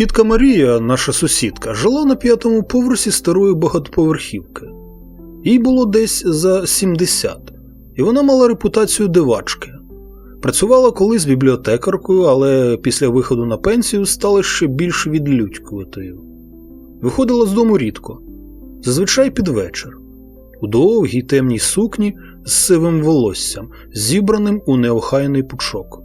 Тітка Марія, наша сусідка, жила на п'ятому поверсі старої багатоповерхівки. Їй було десь за 70, і вона мала репутацію дивачки. Працювала колись бібліотекаркою, але після виходу на пенсію стала ще більш відлюдькуватою. Виходила з дому рідко, зазвичай під вечір, у довгій темній сукні з сивим волоссям, зібраним у неохайний пучок.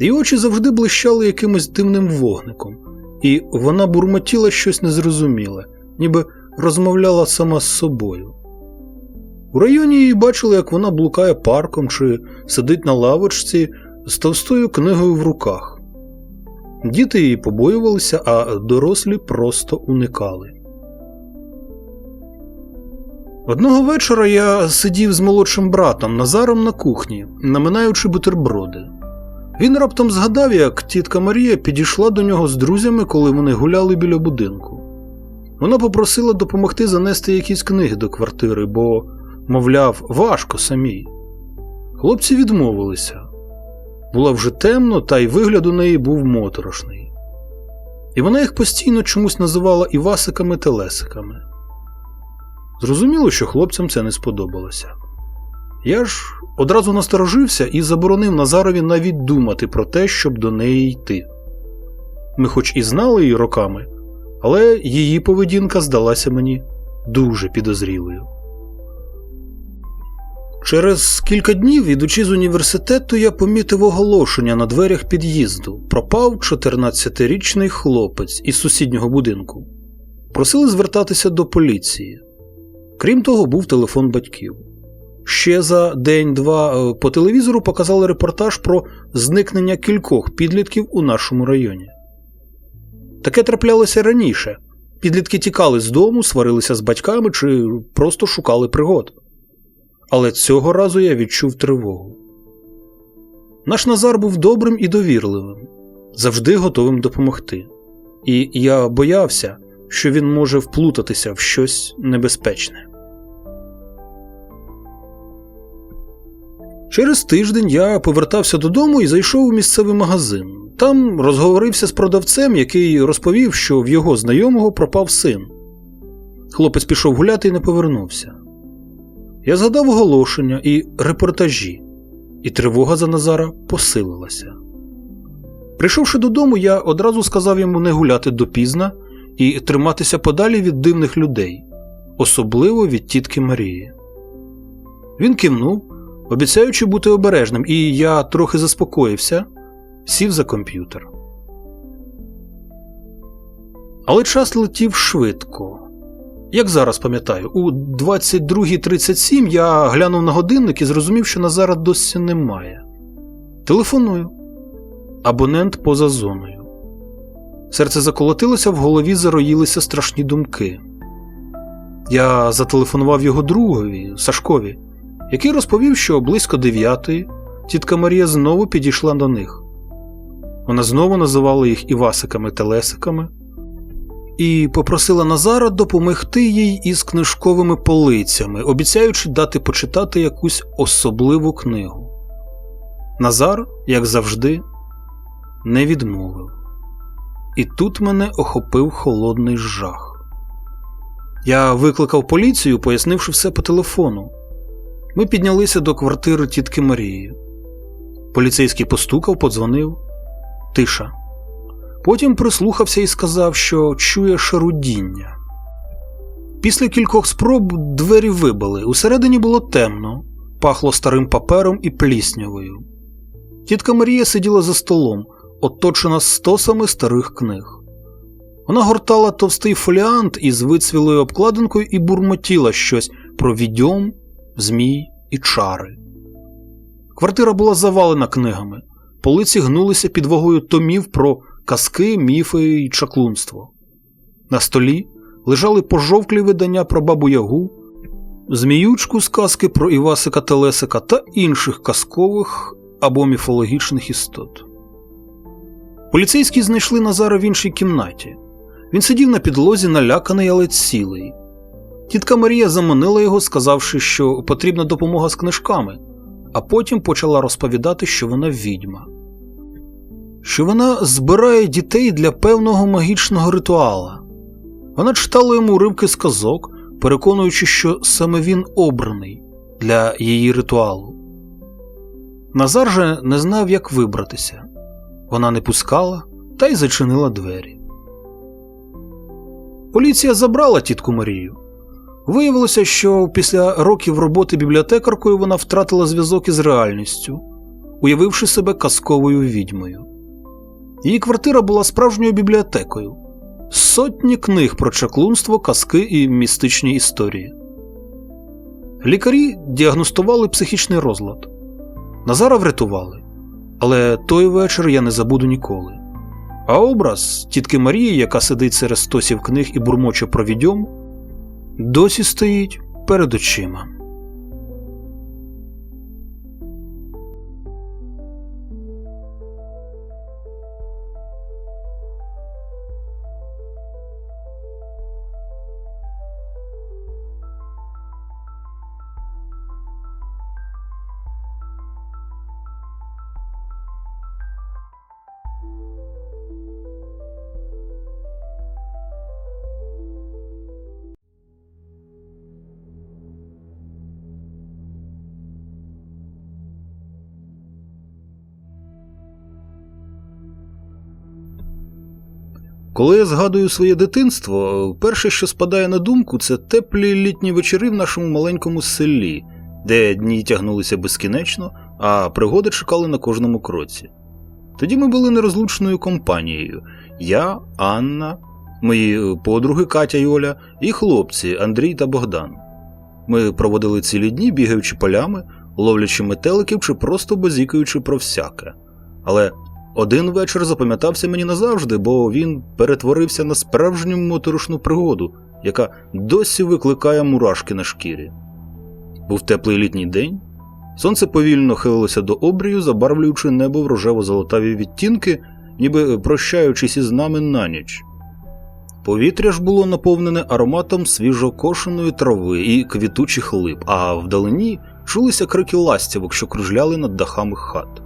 Її очі завжди блищали якимось дивним вогником, і вона бурмотіла щось незрозуміле, ніби розмовляла сама з собою. У районі її бачили, як вона блукає парком чи сидить на лавочці з товстою книгою в руках. Діти її побоювалися, а дорослі просто уникали. Одного вечора я сидів з молодшим братом Назаром на кухні, наминаючи бутерброди. Він раптом згадав, як тітка Марія підійшла до нього з друзями, коли вони гуляли біля будинку. Вона попросила допомогти занести якісь книги до квартири, бо, мовляв, важко самій. Хлопці відмовилися. Було вже темно, та й вигляд у неї був моторошний. І вона їх постійно чомусь називала Івасиками та Лесиками. Зрозуміло, що хлопцям це не сподобалося. Я ж одразу насторожився і заборонив Назарові навіть думати про те, щоб до неї йти. Ми хоч і знали її роками, але її поведінка здалася мені дуже підозрілою. Через кілька днів, ідучи з університету, я помітив оголошення на дверях під'їзду. Пропав 14-річний хлопець із сусіднього будинку. Просили звертатися до поліції. Крім того, був телефон батьків. Ще за день-два е, по телевізору показали репортаж про зникнення кількох підлітків у нашому районі. Таке траплялося раніше. Підлітки тікали з дому, сварилися з батьками чи просто шукали пригод. Але цього разу я відчув тривогу. Наш Назар був добрим і довірливим, завжди готовим допомогти. І я боявся, що він може вплутатися в щось небезпечне. Через тиждень я повертався додому і зайшов у місцевий магазин. Там розговорився з продавцем, який розповів, що в його знайомого пропав син. Хлопець пішов гуляти і не повернувся. Я згадав оголошення і репортажі, і тривога за Назара посилилася. Прийшовши додому, я одразу сказав йому не гуляти допізна і триматися подалі від дивних людей, особливо від тітки Марії. Він кивнув, обіцяючи бути обережним, і я трохи заспокоївся, сів за комп'ютер. Але час летів швидко. Як зараз пам'ятаю, у 22.37 я глянув на годинник і зрозумів, що Назара досі немає. Телефоную. Абонент поза зоною. Серце заколотилося, в голові зароїлися страшні думки. Я зателефонував його другові, Сашкові, який розповів, що близько дев'ятої тітка Марія знову підійшла до них. Вона знову називала їх Івасиками та Лесиками і попросила Назара допомогти їй із книжковими полицями, обіцяючи дати почитати якусь особливу книгу. Назар, як завжди, не відмовив. І тут мене охопив холодний жах. Я викликав поліцію, пояснивши все по телефону. Ми піднялися до квартири тітки Марії. Поліцейський постукав, подзвонив. Тиша. Потім прислухався і сказав, що чує шарудіння. Після кількох спроб двері вибили. Усередині було темно, пахло старим папером і пліснявою. Тітка Марія сиділа за столом, оточена стосами старих книг. Вона гортала товстий фоліант із вицвілою обкладинкою і бурмотіла щось про відьом, змій і чари. Квартира була завалена книгами, полиці гнулися під вагою томів про казки, міфи і чаклунство. На столі лежали пожовклі видання про бабу Ягу, зміючку з казки про Івасика Телесика та інших казкових або міфологічних істот. Поліцейські знайшли Назара в іншій кімнаті. Він сидів на підлозі, наляканий, але цілий. Тітка Марія заманила його, сказавши, що потрібна допомога з книжками, а потім почала розповідати, що вона відьма. що вона збирає дітей для певного магічного ритуала. Вона читала йому уривки сказок, переконуючи, що саме він обраний для її ритуалу. Назар же не знав, як вибратися. Вона не пускала та й зачинила двері. Поліція забрала тітку Марію. Виявилося, що після років роботи бібліотекаркою вона втратила зв'язок із реальністю, уявивши себе казковою відьмою. Її квартира була справжньою бібліотекою, сотні книг про чаклунство, казки і містичні історії. Лікарі діагностували психічний розлад. Назара врятували, але той вечір я не забуду ніколи. А образ тітки Марії, яка сидить серед стосів книг і бурмоче про відьом, досі стоїть перед очима. Коли я згадую своє дитинство, перше, що спадає на думку, це теплі літні вечори в нашому маленькому селі, де дні тягнулися безкінечно, а пригоди чекали на кожному кроці. Тоді ми були нерозлучною компанією: я, Анна, мої подруги Катя й Оля і хлопці Андрій та Богдан. Ми проводили цілі дні, бігаючи полями, ловлячи метеликів чи просто базікаючи про всяке. Але один вечір запам'ятався мені назавжди, бо він перетворився на справжню моторошну пригоду, яка досі викликає мурашки на шкірі. Був теплий літній день, сонце повільно хилилося до обрію, забарвлюючи небо в рожево-золотаві відтінки, ніби прощаючись із нами на ніч. Повітря ж було наповнене ароматом свіжокошеної трави і квітучих лип, а вдалині чулися крики ластівок, що кружляли над дахами хат.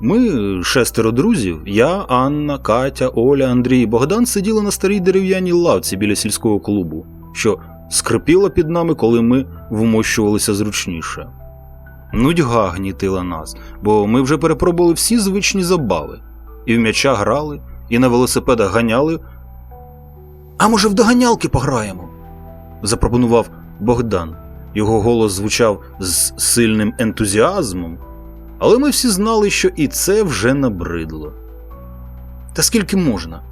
Ми, шестеро друзів, я, Анна, Катя, Оля, Андрій і Богдан сиділи на старій дерев'яній лавці біля сільського клубу, що скрипіла під нами, коли ми вмощувалися зручніше. Нудьга гнітила нас, бо ми вже перепробували всі звичні забави, і в м'яча грали, і на велосипедах ганяли. А може, в доганялки пограємо? запропонував Богдан. Його голос звучав з сильним ентузіазмом. Але ми всі знали, що і це вже набридло. Та скільки можна?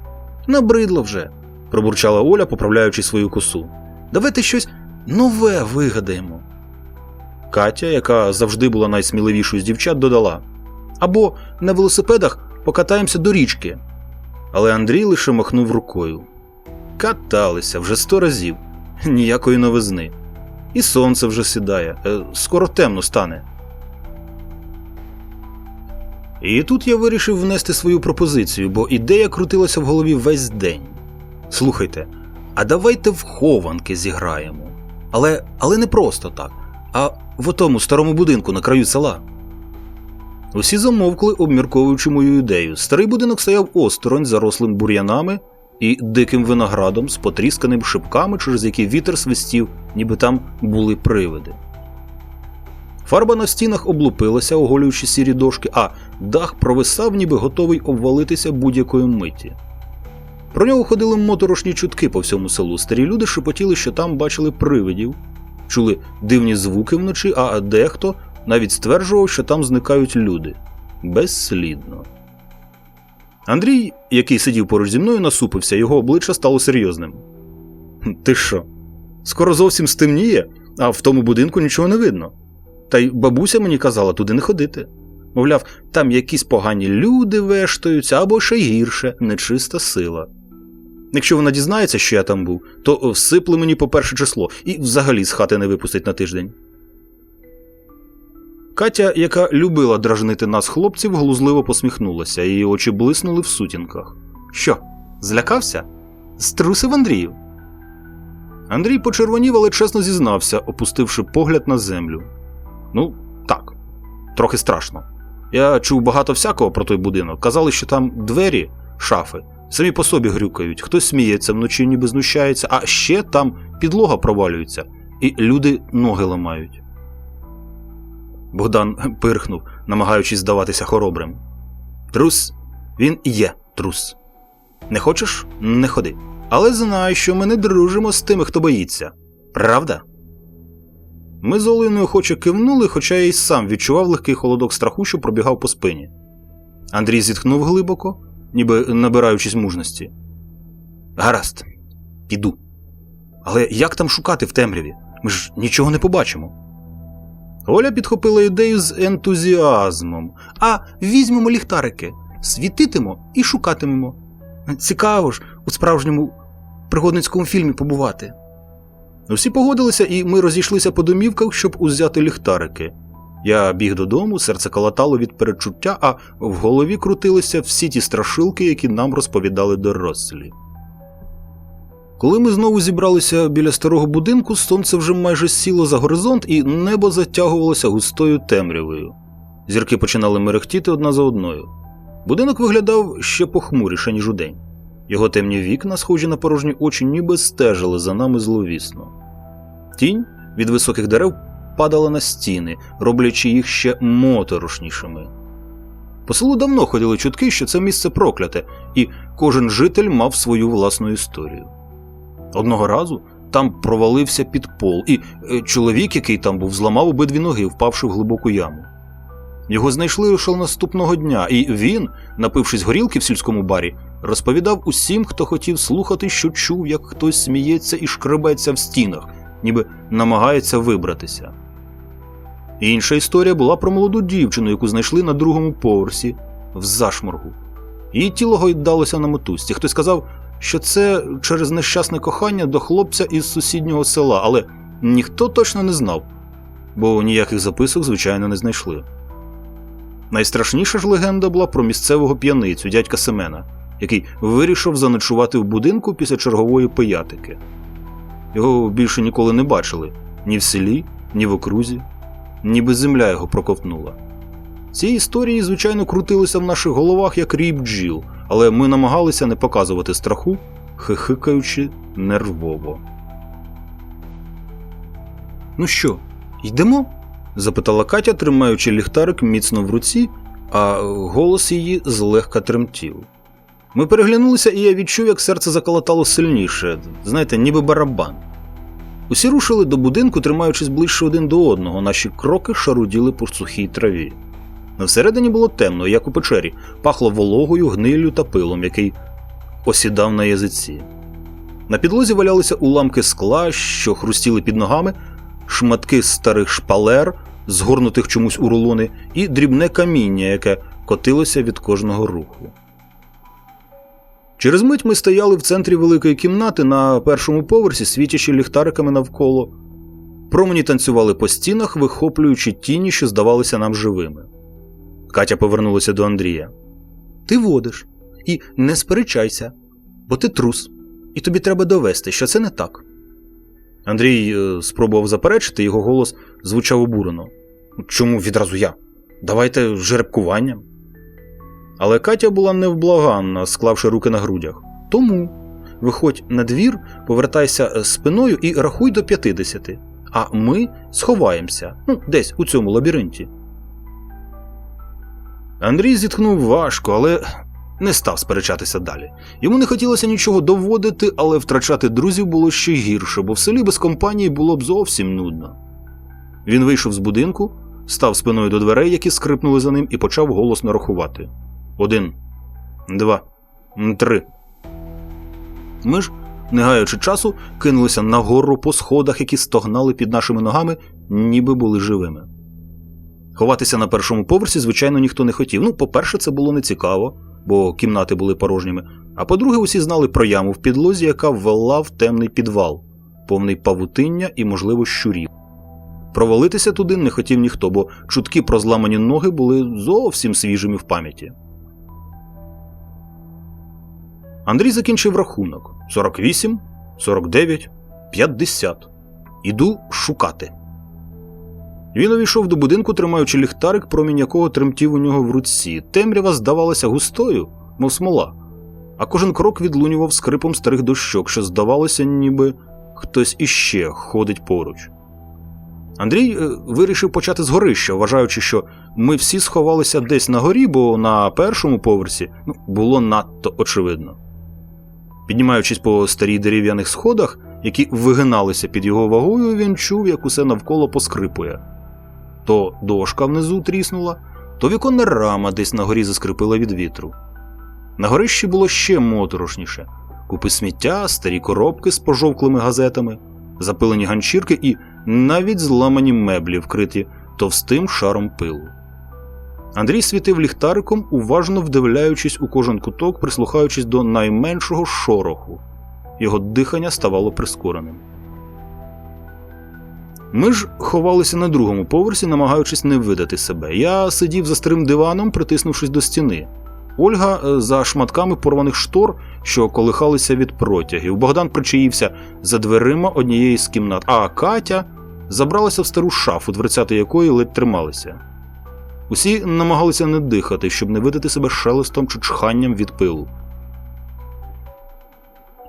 Набридло вже, пробурчала Оля, поправляючи свою косу. Давайте щось нове вигадаємо. Катя, яка завжди була найсміливішою з дівчат, додала або на велосипедах покатаємося до річки. Але Андрій лише махнув рукою. Каталися вже сто разів, ніякої новизни. І сонце вже сідає, е, скоро темно стане. І тут я вирішив внести свою пропозицію, бо ідея крутилася в голові весь день. Слухайте, а давайте в хованки зіграємо. Але, але не просто так, а в отому старому будинку на краю села. Усі замовкли, обмірковуючи мою ідею. Старий будинок стояв осторонь, зарослим бур'янами і диким виноградом з потрісканим шипками, через які вітер свистів, ніби там були привиди. Фарба на стінах облупилася, оголюючи сірі дошки, а дах провисав, ніби готовий обвалитися будь-якої миті. Про нього ходили моторошні чутки по всьому селу. Старі люди шепотіли, що там бачили привидів, чули дивні звуки вночі, а дехто навіть стверджував, що там зникають люди. Безслідно. Андрій, який сидів поруч зі мною, насупився, його обличчя стало серйозним. Ти що? Скоро зовсім стемніє, а в тому будинку нічого не видно. Та й бабуся мені казала туди не ходити. Мовляв, там якісь погані люди вештаються або ще гірше, нечиста сила. Якщо вона дізнається, що я там був, то всипле мені по перше число і взагалі з хати не випустить на тиждень. Катя, яка любила дражнити нас хлопців, глузливо посміхнулася, її очі блиснули в сутінках. Що, злякався? Струсив Андрію. Андрій почервонів, але чесно зізнався, опустивши погляд на землю. Ну, так, трохи страшно. Я чув багато всякого про той будинок. Казали, що там двері, шафи, самі по собі грюкають, хтось сміється вночі, ніби знущається, а ще там підлога провалюється, і люди ноги ламають. Богдан пирхнув, намагаючись здаватися хоробрим. Трус, він і є трус. Не хочеш? Не ходи. Але знай, що ми не дружимо з тими, хто боїться. Правда? Ми з Оленою охоче кивнули, хоча я й сам відчував легкий холодок страху, що пробігав по спині. Андрій зітхнув глибоко, ніби набираючись мужності. Гаразд, піду. Але як там шукати в темряві? Ми ж нічого не побачимо. Оля підхопила ідею з ентузіазмом. А візьмемо ліхтарики, світитимо і шукатимемо. Цікаво ж у справжньому пригодницькому фільмі побувати. Всі погодилися, і ми розійшлися по домівках, щоб узяти ліхтарики. Я біг додому, серце калатало від перечуття, а в голові крутилися всі ті страшилки, які нам розповідали дорослі. Коли ми знову зібралися біля старого будинку, сонце вже майже сіло за горизонт, і небо затягувалося густою темрявою. Зірки починали мерехтіти одна за одною. Будинок виглядав ще похмуріше, ніж удень. Його темні вікна, схожі на порожні очі, ніби стежили за нами зловісно. Тінь від високих дерев падала на стіни, роблячи їх ще моторошнішими. По селу давно ходили чутки, що це місце прокляте, і кожен житель мав свою власну історію. Одного разу там провалився під пол, і е, чоловік, який там був, зламав обидві ноги, впавши в глибоку яму. Його знайшли лише наступного дня, і він, напившись горілки в сільському барі, розповідав усім, хто хотів слухати, що чув, як хтось сміється і шкребеться в стінах, ніби намагається вибратися. Інша історія була про молоду дівчину, яку знайшли на другому поверсі в зашморгу. Її тіло гойдалося на мотузці. Хтось сказав, що це через нещасне кохання до хлопця із сусіднього села, але ніхто точно не знав, бо ніяких записок, звичайно, не знайшли. Найстрашніша ж легенда була про місцевого п'яницю дядька Семена, який вирішив заночувати в будинку після чергової пиятики. Його більше ніколи не бачили ні в селі, ні в окрузі, ніби земля його проковтнула. Ці історії, звичайно, крутилися в наших головах як рій бджіл, але ми намагалися не показувати страху, хихикаючи нервово. Ну що, йдемо? запитала Катя, тримаючи ліхтарик міцно в руці, а голос її злегка тремтів. Ми переглянулися, і я відчув, як серце заколотало сильніше, знаєте, ніби барабан. Усі рушили до будинку, тримаючись ближче один до одного, наші кроки шаруділи по сухій траві. Всередині було темно, як у печері, пахло вологою, гниллю та пилом, який осідав на язиці. На підлозі валялися уламки скла, що хрустіли під ногами, шматки старих шпалер, згорнутих чомусь у рулони, і дрібне каміння, яке котилося від кожного руху. Через мить ми стояли в центрі великої кімнати на першому поверсі, світячи ліхтариками навколо. Промені танцювали по стінах, вихоплюючи тіні, що здавалися нам живими. Катя повернулася до Андрія. Ти водиш і не сперечайся, бо ти трус, і тобі треба довести, що це не так. Андрій е, спробував заперечити, його голос звучав обурено. Чому відразу я? Давайте жеребкуванням. Але Катя була невблаганна, склавши руки на грудях. Тому виходь на двір, повертайся спиною і рахуй до 50, а ми сховаємося ну, десь у цьому лабіринті. Андрій зітхнув важко, але не став сперечатися далі. Йому не хотілося нічого доводити, але втрачати друзів було ще гірше, бо в селі без компанії було б зовсім нудно. Він вийшов з будинку, став спиною до дверей, які скрипнули за ним, і почав голосно рахувати. Один, два, три. Ми ж, не гаючи часу, кинулися нагору по сходах, які стогнали під нашими ногами, ніби були живими. Ховатися на першому поверсі, звичайно, ніхто не хотів. Ну, по-перше, це було нецікаво, бо кімнати були порожніми. А по-друге, усі знали про яму в підлозі, яка ввела в темний підвал, повний павутиння і, можливо, щурів. Провалитися туди не хотів ніхто, бо чутки про зламані ноги були зовсім свіжими в пам'яті. Андрій закінчив рахунок 48, 49, 50. Іду шукати. Він увійшов до будинку, тримаючи ліхтарик, промінь якого тремтів у нього в руці. Темрява здавалася густою, мов смола, а кожен крок відлунював скрипом старих дощок, що здавалося, ніби хтось іще ходить поруч. Андрій е, вирішив почати з горища, вважаючи, що ми всі сховалися десь на горі, бо на першому поверсі ну, було надто очевидно. Піднімаючись по старій дерев'яних сходах, які вигиналися під його вагою, він чув, як усе навколо поскрипує. То дошка внизу тріснула, то віконна рама десь на горі заскрипила від вітру. На горищі було ще моторошніше купи сміття, старі коробки з пожовклими газетами, запилені ганчірки і навіть зламані меблі, вкриті товстим шаром пилу. Андрій світив ліхтариком, уважно вдивляючись у кожен куток, прислухаючись до найменшого шороху. Його дихання ставало прискореним. Ми ж ховалися на другому поверсі, намагаючись не видати себе. Я сидів за старим диваном, притиснувшись до стіни. Ольга е, за шматками порваних штор, що колихалися від протягів. Богдан причаївся за дверима однієї з кімнат, а Катя забралася в стару шафу, дверцята якої ледь трималися. Усі намагалися не дихати, щоб не видати себе шелестом чи чханням від пилу.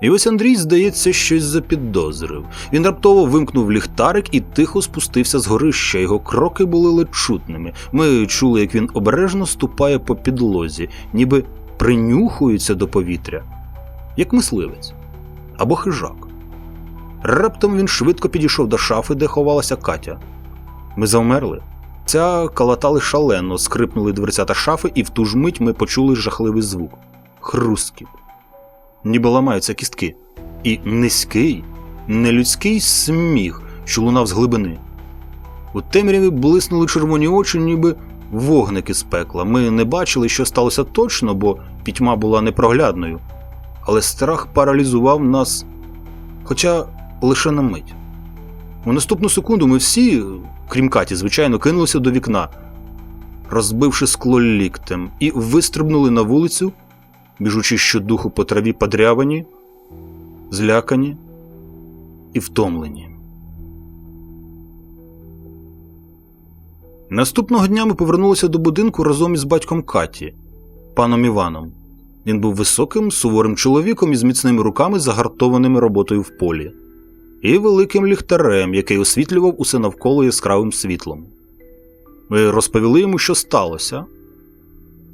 І ось Андрій, здається, щось запідозрив. Він раптово вимкнув ліхтарик і тихо спустився з горища. Його кроки були ледь чутними. Ми чули, як він обережно ступає по підлозі, ніби принюхується до повітря, як мисливець або хижак. Раптом він швидко підійшов до шафи, де ховалася Катя. Ми завмерли. Ця калатали шалено, скрипнули дверцята шафи, і в ту ж мить ми почули жахливий звук хрусткіт. Ніби ламаються кістки. І низький, нелюдський сміх, що лунав з глибини. У темряві блиснули червоні очі, ніби вогники з пекла. Ми не бачили, що сталося точно, бо пітьма була непроглядною. Але страх паралізував нас, хоча лише на мить. У наступну секунду ми всі, крім Каті, звичайно, кинулися до вікна, розбивши скло ліктем, і вистрибнули на вулицю, біжучи щодуху по траві подрявані, злякані і втомлені. Наступного дня ми повернулися до будинку разом із батьком Каті, паном Іваном. Він був високим, суворим чоловіком із міцними руками, загартованими роботою в полі, і великим ліхтарем, який освітлював усе навколо яскравим світлом. Ми розповіли йому, що сталося,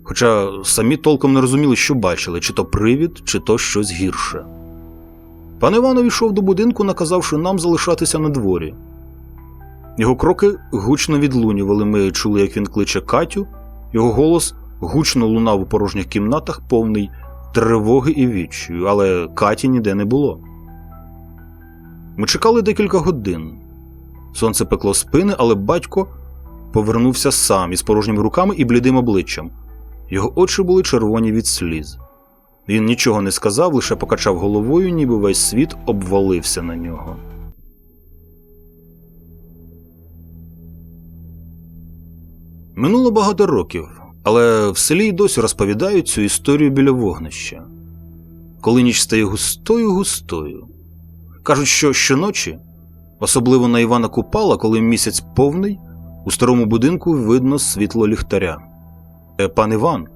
хоча самі толком не розуміли, що бачили, чи то привід, чи то щось гірше. Пан Іван увійшов до будинку, наказавши нам залишатися на дворі. Його кроки гучно відлунювали. Ми чули, як він кличе Катю, його голос гучно лунав у порожніх кімнатах, повний тривоги і відчаю, але Каті ніде не було. Ми чекали декілька годин. Сонце пекло спини, але батько повернувся сам із порожніми руками і блідим обличчям. Його очі були червоні від сліз. Він нічого не сказав, лише покачав головою, ніби весь світ обвалився на нього. Минуло багато років, але в селі й досі розповідають цю історію біля вогнища. Коли ніч стає густою густою. Кажуть, що щоночі, особливо на Івана Купала, коли місяць повний, у старому будинку видно світло ліхтаря. Е, Пан Іван,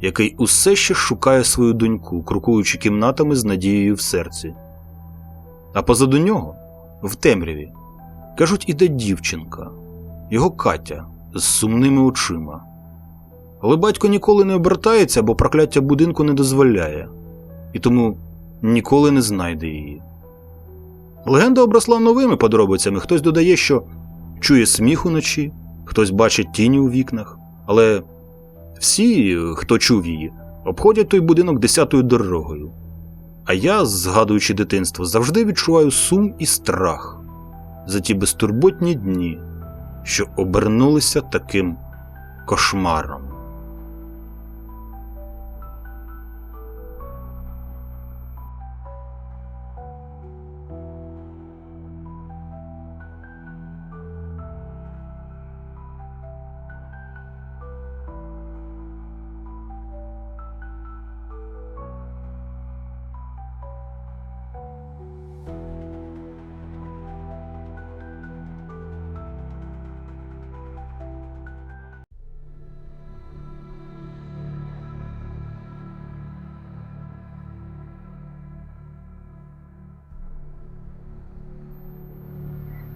який усе ще шукає свою доньку, крокуючи кімнатами з надією в серці. А позаду нього, в темряві, кажуть, іде дівчинка, його Катя з сумними очима. Але батько ніколи не обертається, бо прокляття будинку не дозволяє, і тому ніколи не знайде її. Легенда обросла новими подробицями. Хтось додає, що чує сміх уночі, хтось бачить тіні у вікнах, але всі, хто чув її, обходять той будинок десятою дорогою. А я, згадуючи дитинство, завжди відчуваю сум і страх за ті безтурботні дні, що обернулися таким кошмаром.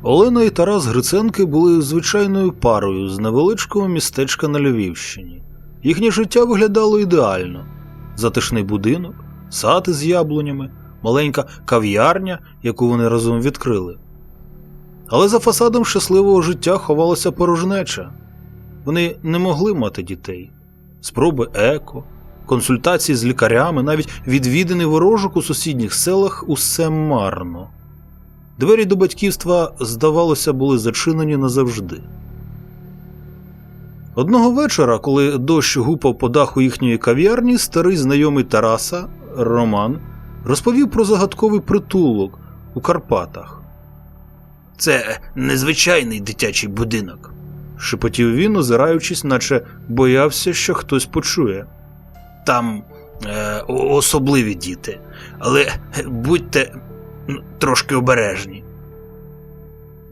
Олена і Тарас Гриценки були звичайною парою з невеличкого містечка на Львівщині. Їхнє життя виглядало ідеально: затишний будинок, сад із яблунями, маленька кав'ярня, яку вони разом відкрили. Але за фасадом щасливого життя ховалася порожнеча. Вони не могли мати дітей. Спроби еко, консультації з лікарями, навіть відвідини ворожок у сусідніх селах усе марно. Двері до батьківства, здавалося, були зачинені назавжди. Одного вечора, коли дощ гупав по даху їхньої кав'ярні, старий знайомий Тараса, Роман, розповів про загадковий притулок у Карпатах. Це незвичайний дитячий будинок, шепотів він, озираючись, наче боявся, що хтось почує. Там е, особливі діти, але будьте м, трошки обережні.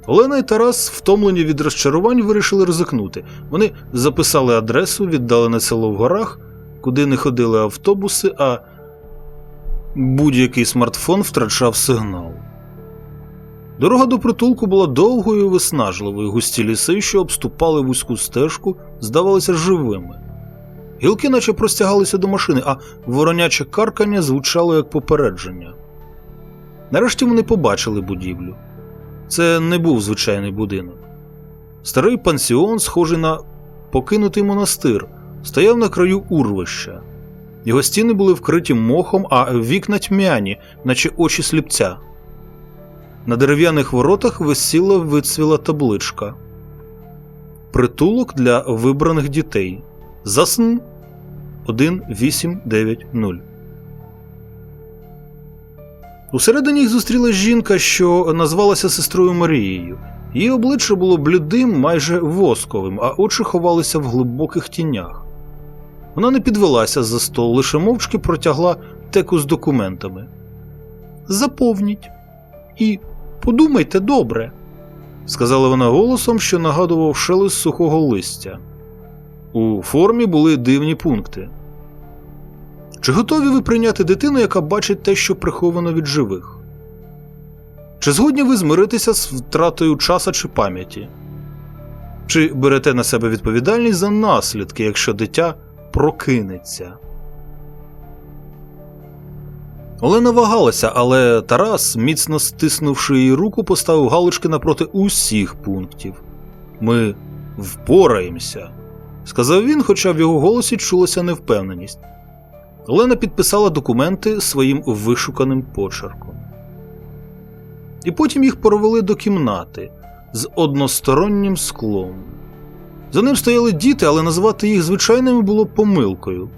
Олена і Тарас, втомлені від розчарувань, вирішили ризикнути. Вони записали адресу, віддалене село в горах, куди не ходили автобуси, а будь-який смартфон втрачав сигнал. Дорога до притулку була довгою і виснажливою, густі ліси, що обступали вузьку стежку, здавалися живими. Гілки наче простягалися до машини, а вороняче каркання звучало як попередження. Нарешті вони побачили будівлю. Це не був звичайний будинок. Старий пансіон, схожий на покинутий монастир, стояв на краю урвища. Його стіни були вкриті мохом, а вікна тьмяні, наче очі сліпця. На дерев'яних воротах висіла вицвіла табличка. Притулок для вибраних дітей. Засн 1890. Усередині їх зустріла жінка, що назвалася сестрою Марією. Її обличчя було блідим, майже восковим, а очі ховалися в глибоких тінях. Вона не підвелася за стол, лише мовчки протягла теку з документами. Заповніть і подумайте добре, сказала вона голосом, що нагадував шелест сухого листя. У формі були дивні пункти. Чи готові ви прийняти дитину, яка бачить те, що приховано від живих? Чи згодні ви змиритися з втратою часу чи пам'яті? Чи берете на себе відповідальність за наслідки, якщо дитя прокинеться? Олена вагалася, але Тарас, міцно стиснувши її руку, поставив галочки напроти усіх пунктів. Ми впораємося, сказав він, хоча в його голосі чулася невпевненість. Олена підписала документи своїм вишуканим почерком. І потім їх провели до кімнати з одностороннім склом. За ним стояли діти, але назвати їх звичайними було помилкою.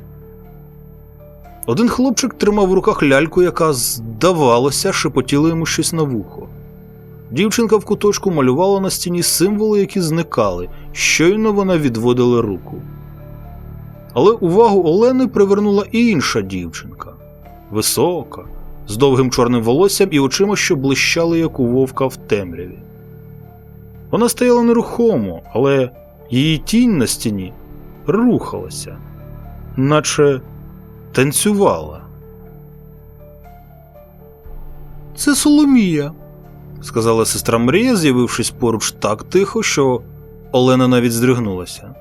Один хлопчик тримав в руках ляльку, яка, здавалося, шепотіла йому щось на вухо. Дівчинка в куточку малювала на стіні символи, які зникали, щойно вона відводила руку. Але увагу Олени привернула і інша дівчинка висока, з довгим чорним волоссям і очима, що блищали, як у вовка в темряві. Вона стояла нерухомо, але її тінь на стіні рухалася, наче танцювала. Це Соломія, сказала сестра Марія, з'явившись поруч так тихо, що Олена навіть здригнулася.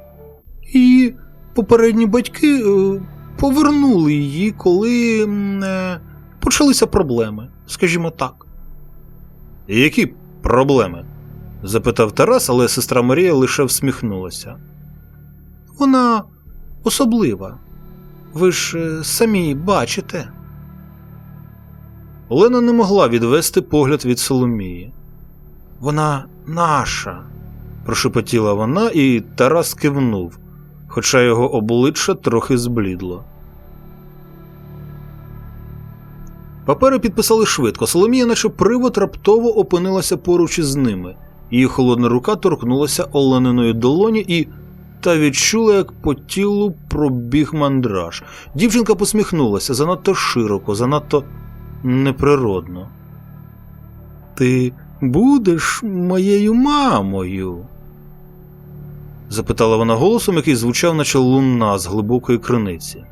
Її попередні батьки е, повернули її, коли е, почалися проблеми, скажімо так. Які проблеми? запитав Тарас, але сестра Марія лише всміхнулася. Вона особлива. Ви ж е, самі бачите. Олена не могла відвести погляд від Соломії. Вона наша, прошепотіла вона, і Тарас кивнув, хоча його обличчя трохи зблідло. Папери підписали швидко. Соломія, наче привод, раптово опинилася поруч із ними. Її холодна рука торкнулася Олениної долоні і та відчула, як по тілу пробіг мандраж. Дівчинка посміхнулася занадто широко, занадто неприродно. Ти будеш моєю мамою? Запитала вона голосом, який звучав, наче луна з глибокої криниці.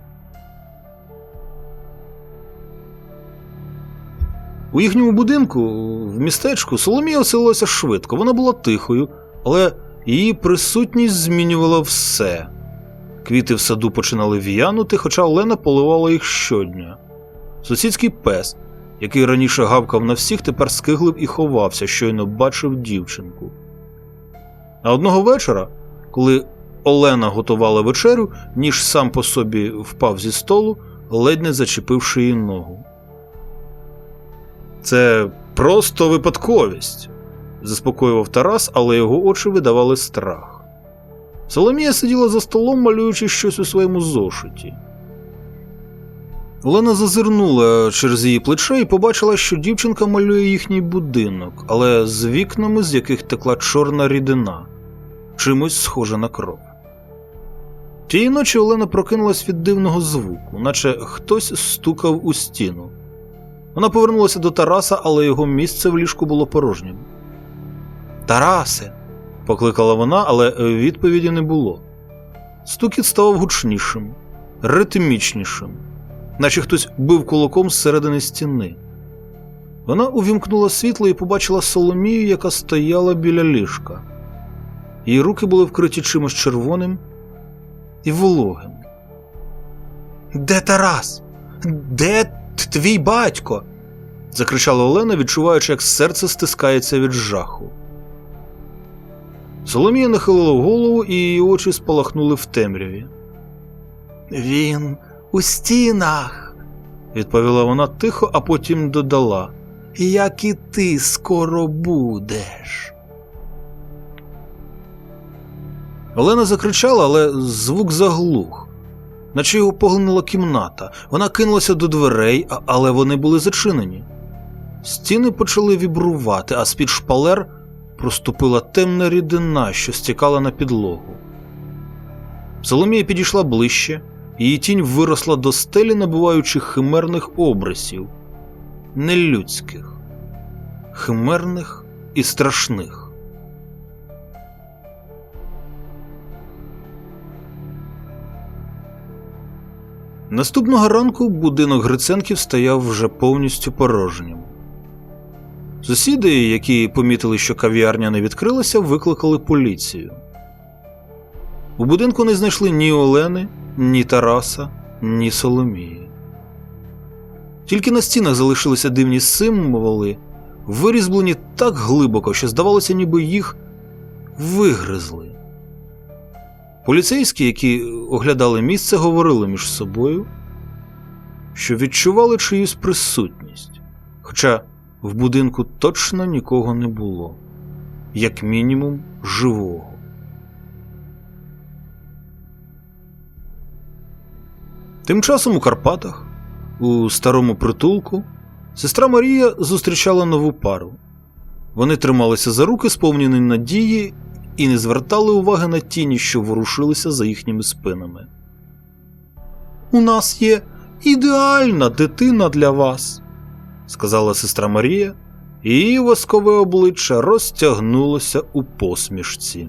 У їхньому будинку, в містечку, Соломія оселилася швидко. Вона була тихою, але її присутність змінювала все. Квіти в саду починали в'янути, хоча Олена поливала їх щодня. Сусідський пес, який раніше гавкав на всіх, тепер скиглив і ховався, щойно бачив дівчинку. А одного вечора, коли Олена готувала вечерю, ніж сам по собі впав зі столу, ледь не зачепивши її ногу. Це просто випадковість, заспокоював Тарас, але його очі видавали страх. Соломія сиділа за столом, малюючи щось у своєму зошиті. Олена зазирнула через її плече і побачила, що дівчинка малює їхній будинок, але з вікнами, з яких текла чорна рідина, чимось схожа на кров. Тієї ночі Олена прокинулась від дивного звуку, наче хтось стукав у стіну. Вона повернулася до Тараса, але його місце в ліжку було порожнім. Тарасе. покликала вона, але відповіді не було. Стукіт ставав гучнішим, ритмічнішим, наче хтось бив кулаком зсередини стіни. Вона увімкнула світло і побачила Соломію, яка стояла біля ліжка. Її руки були вкриті чимось червоним і вологим. Де Тарас? Де твій батько? закричала Олена, відчуваючи, як серце стискається від жаху. Соломія нахилила голову, і її очі спалахнули в темряві. Він у стінах, відповіла вона тихо, а потім додала. Як і ти скоро будеш. Олена закричала, але звук заглух, наче його поглинула кімната. Вона кинулася до дверей, але вони були зачинені. Стіни почали вібрувати, а з-під шпалер проступила темна рідина, що стікала на підлогу. Соломія підійшла ближче, її тінь виросла до стелі, набуваючи химерних обрисів, нелюдських, химерних і страшних. Наступного ранку будинок Гриценків стояв вже повністю порожнім. Сусіди, які помітили, що кав'ярня не відкрилася, викликали поліцію. У будинку не знайшли ні Олени, ні Тараса, ні Соломії. Тільки на стінах залишилися дивні символи, вирізблені так глибоко, що здавалося, ніби їх вигризли. Поліцейські, які оглядали місце, говорили між собою, що відчували чиюсь присутність, хоча в будинку точно нікого не було, як мінімум живого. Тим часом у Карпатах, у старому притулку, сестра Марія зустрічала нову пару. Вони трималися за руки, сповнені надії, і не звертали уваги на тіні, що ворушилися за їхніми спинами. У нас є ідеальна дитина для вас, сказала сестра Марія, і її воскове обличчя розтягнулося у посмішці.